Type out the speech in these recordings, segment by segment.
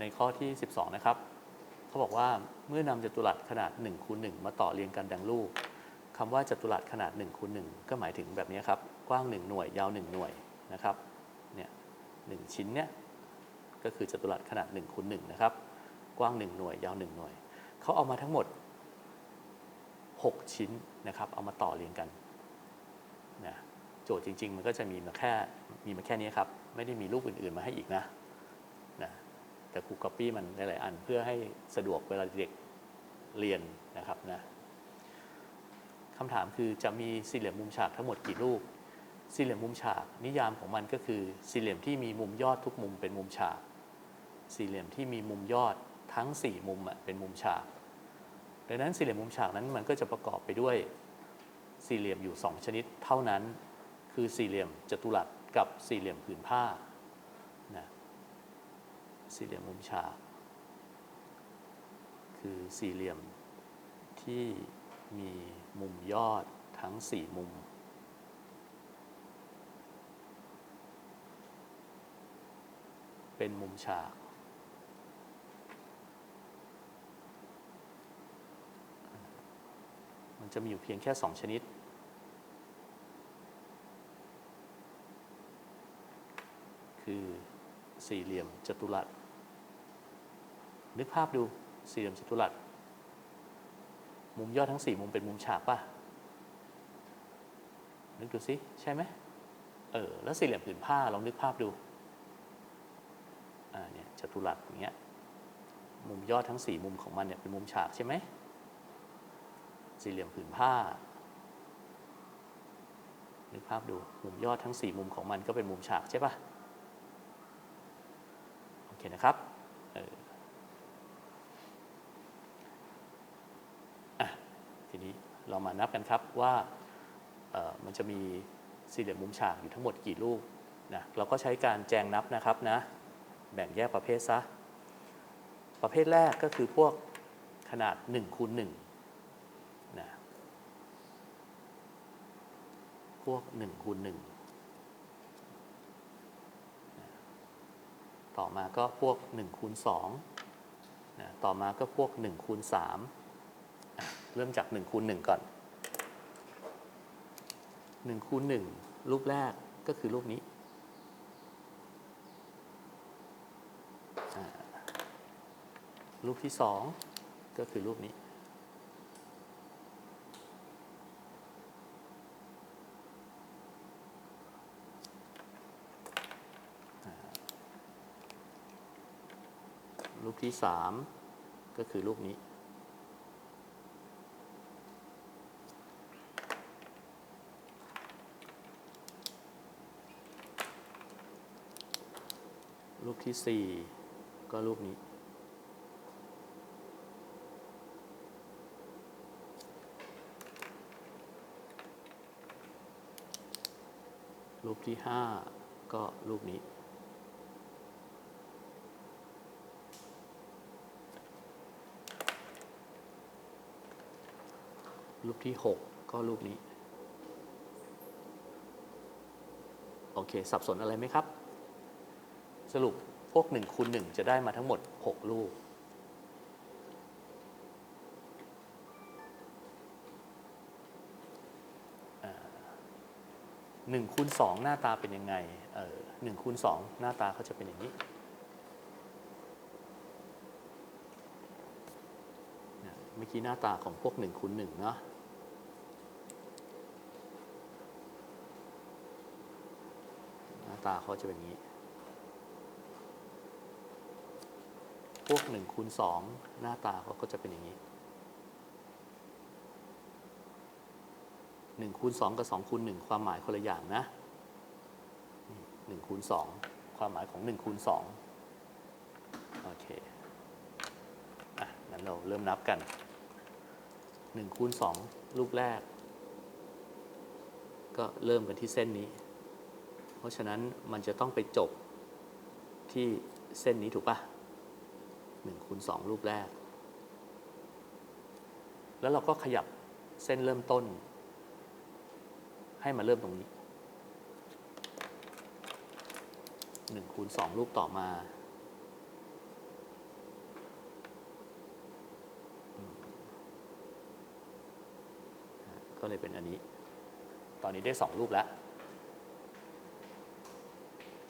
ในข้อที่ 12 นะครับ เขาบอกว่าเมื่อนำจัตุรัสขนาด1คูณ1มาต่อเรียงกันดังรูปคำว่าจัตุรัสขนาด1คูณ1ก็หมายถึงแบบนี้ครับ กว้าง 1 หน่วย ยาว 1 หน่วยนะครับ เนี่ยหนึ่งชิ้นเนี่ยก็คือจัตุรัสขนาด1คูณ1นะครับ กว้าง 1 หน่วย ยาว 1 หน่วย เขาเอามาทั้งหมด 6 ชิ้นนะครับ เอามาต่อเรียงกันนะโจทย์จริง ๆ มันก็จะมีมาแค่ มีมาแค่นี้ครับ ไม่ได้มีรูปอื่น ๆ มาให้อีกนะ แต่ครูก๊อปปี้มันหลายๆอันเพื่อให้สะดวกเวลาเด็กเรียนนะครับนะคำถามคือจะมีสี่เหลี่ยมมุมฉากทั้งหมดกี่รูป สี่เหลี่ยมมุมฉาก นิยามของมันก็คือสี่เหลี่ยมที่มีมุมยอดทุกมุมเป็นมุมฉาก สี่เหลี่ยมที่มีมุมยอดทั้ง 4 มุมเป็นมุมฉาก ดังนั้นสี่เหลี่ยมมุมฉากนั้นมันก็จะประกอบไปด้วยสี่เหลี่ยมอยู่ 2 ชนิดเท่านั้น คือสี่เหลี่ยมจัตุรัสกับสี่เหลี่ยมผืนผ้า สี่เหลี่ยมมุมฉาก คือสี่เหลี่ยมที่มีมุมยอดทั้ง4มุม เป็นมุมฉาก มันจะมีอยู่เพียงแค่2ชนิดคือ สี่เหลี่ยมจัตุรัสนึกภาพดูสี่เหลี่ยมจัตุรัสมุมยอดทั้ง4มุมเป็นมุมฉากป่ะ นึกดูสิใช่ไหมเออแล้วสี่เหลี่ยมผืนผ้าลองนึกภาพดูอ่าเนี่ยจัตุรัสอย่างเงี้ยมุมยอดทั้ง4มุมของมันเนี่ยเป็นมุมฉากใช่ไหมสี่เหลี่ยมผืนผ้านึกภาพดูมุมยอดทั้ง4มุมของมันก็เป็นมุมฉากใช่ปะโอเค นะครับทีนี้เรามานับกันครับว่ามันจะมีสี่เหลี่ยมมุมฉากอยู่ทั้งหมดกี่รูปนะเราก็ใช้การแจงนับนะครับนะ แบ่งแยกประเภทซะ ประเภทแรกก็คือพวกขนาด1คูณ1นะพวก1คูณ1นะ ต่อมาก็พวก1คูณ2นะต่อมาก็พวก1คูณ3เริ่มจาก1คูณ1ก่อน1คูณ1รูปแรกก็คือรูปนี้รูปที่สองก็คือรูปนี้ ที่สามก็คือรูปนี้ รูปที่สี่ก็รูปนี้ รูปที่5ก็รูปนี้ รูปที่ 6 ก็รูปนี้ โอเค สับสนอะไรไหมครับ สรุปพวก1คูณ1จะได้มาทั้งหมด 6 รูป หนึ่งคูณสองหน้าตาเป็นยังไง เออหนึ่งคูณสองหน้าตาเขาจะเป็นอย่างนี้เมื่อกี้หน้าตาของพวกหนึ่งคูณหนึ่งเนาะ หน้า ตาเขาจะเป็นอย่างนี้ พวกหนึ่งคูณสองหน้าตาเขาก็จะเป็นอย่างนี้หนึ่งคูณสองกับสองคูณหนึ่งความหมายคนละอย่างนะหนึ่งคูณสองความหมายของหนึ่งคูณสองโอเคอะงั้นเราเริ่มนับกันหนึ่งคูณสองรูปแรก ก็เริ่มกันที่เส้นนี้ ราะฉะนั้นมันจะต้องไปจบที่เส้นนี้ถูกปะหนึ่งคูณสองรูปแรก แล้วเราก็ขยับเส้นเริ่มต้น ให้มาเริ่มตรงนี้หนึ่งคูณสองรูปต่อมาก็เลยเป็นอันนี้ ตอนนี้ได้ 2 รูปแล้ว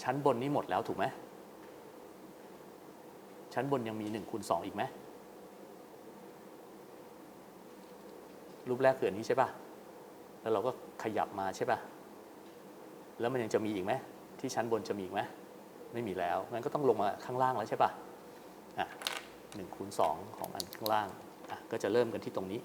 ชั้นบนนี้หมดแล้วถูกไหมชั้นบนยังมี1คูณ2อีกไหมรูปแรกคืออันนี้ใช่ป่ะ แล้วเราก็ขยับมาใช่ป่ะ แล้วมันยังจะมีอีกไหมที่ชั้นบนจะมีอีกไหมไม่มีแล้ว งั้นก็ต้องลงมาข้างล่างแล้วใช่ป่ะ อะหนึ่งคูณสองของอันข้างล่าง อะ ก็จะเริ่มกันที่ตรงนี้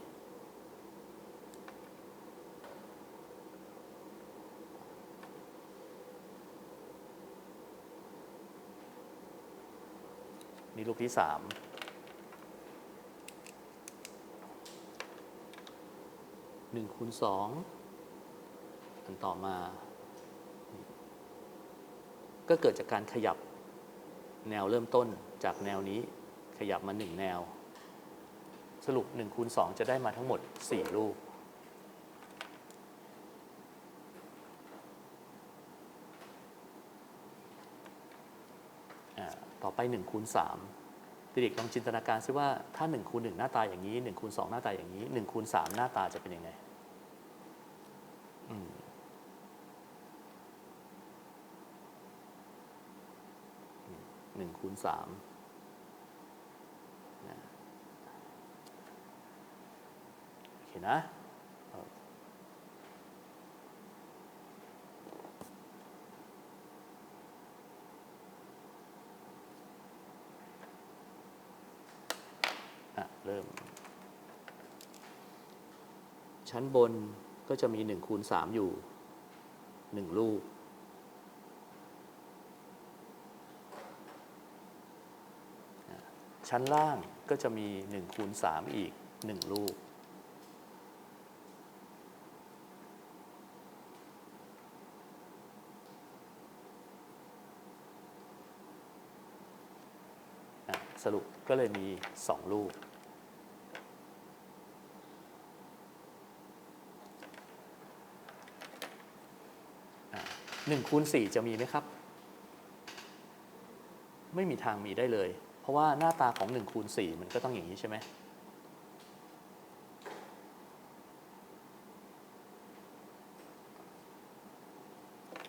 นี่รูปที่สามหนึ่งคูณสองอันต่อมา ก็เกิดจากการขยับแนวเริ่มต้นจากแนวนี้ขยับมาหนึ่งแนว สรุป1คูณ2จะได้มาทั้งหมด4รูป ต่อไป1คูณ3เด็กๆลองจินตนาการซิว่าถ้า1คูณ1หน้าตาอย่างนี้1คูณ2หน้าตาอย่างนี้1คูณ3หน้าตาจะเป็นยังไงอืมหนึ่งคูณสามโอเคนะเอาอะ เริ่ม ชั้นบนก็จะมี1คูณ3อยู่ 1 ลูก ชั้นล่างก็จะมี1คูณ3อีก 1 ลูก สรุปก็เลยมี 2 ลูก 1คูณ4จะมีไหมครับ ไม่มีทางมีได้เลย เพราะว่าหน้าตาของ1คูณ4มันก็ต้องอย่างนี้ใช่ไหม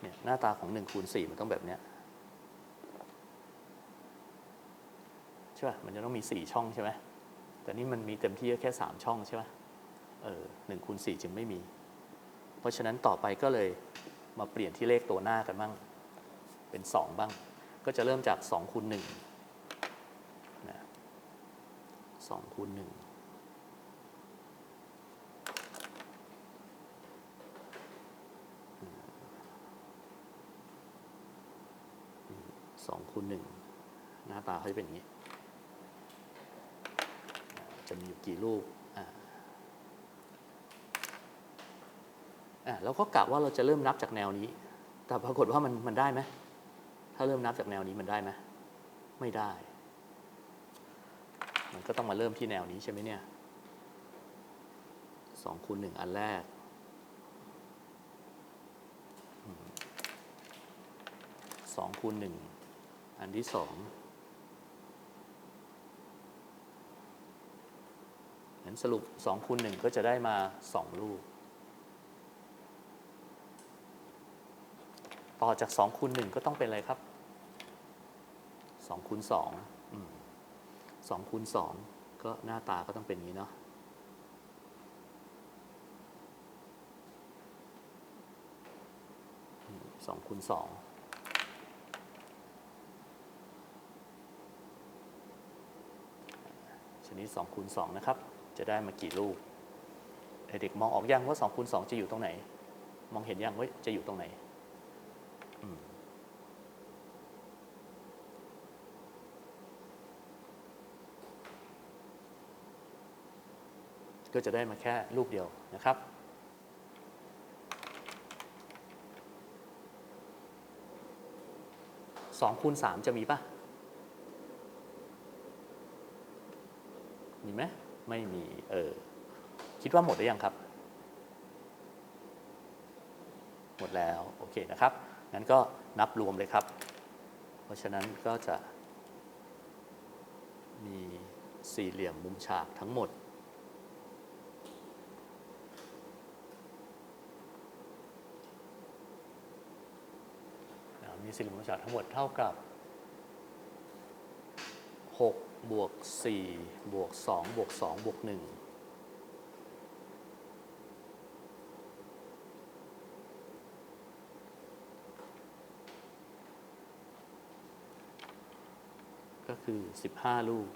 เนี่ยหน้าตาของ1คูณ4มันต้องแบบเนี้ยใช่ป่ะมันจะต้องมี 4 ช่องใช่ไหมแต่นี่มันมีเต็มที่แค่ 3 ช่องใช่ไหมเออหนึ่งคูณ4จึงไม่มี เพราะฉะนั้นต่อไปก็เลย มาเปลี่ยนที่เลขตัวหน้ากันบ้างเป็น 2 บ้าง ก็จะเริ่มจาก2คูณ1นะ2คูณ1สองคูณหนึ่งหน้าตาเขาจะเป็นอย่างนี้ จะมีอยู่กี่รูป อ่าอ่าแล้วก็กะว่าเราจะเริ่มนับจากแนวนี้ แต่ปรากฏว่ามันมันได้ไหมถ้าเริ่มนับจากแนวนี้มันได้ไหมไม่ได้ มันก็ต้องมาเริ่มที่แนวนี้ใช่ไหมเนี่ยสองคูณหนึ่งอันแรกสองคูณหนึ่งอันที่สองงั้นสรุปสองคูณหนึ่งก็จะได้มาสองลูก ต่อจากสองคูณหนึ่งก็ต้องเป็นอะไรครับสองคูณสองสองคูณสองก็หน้าตาก็ต้องเป็นอย่างนี้เนาะสองคูณสองชนิด2คูณ2นะครับ จะได้มากี่ลูกเด็กๆมองออกยังว่า2คูณ2จะอยู่ตรงไหน มองเห็นยังว่าจะอยู่ตรงไหน ก็จะได้มาแค่ลูกเดียวนะครับสองคูณสามจะมีปะมีไหมไม่มีเออคิดว่าหมดหรือยังครับ หมดแล้วโอเคนะครับงั้นก็นับรวมเลยครับ เพราะฉะนั้นก็จะมีสี่เหลี่ยมมุมฉากทั้งหมด มี สิริมวลฉากทั้งหมดเท่ากับ 6 บวก 4 บวก 2 บวก 2 บวก 1 ก็คือ 15 ลูก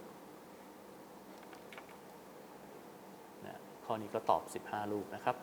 นะข้อนี้ก็ตอบ 15 ลูกนะครับ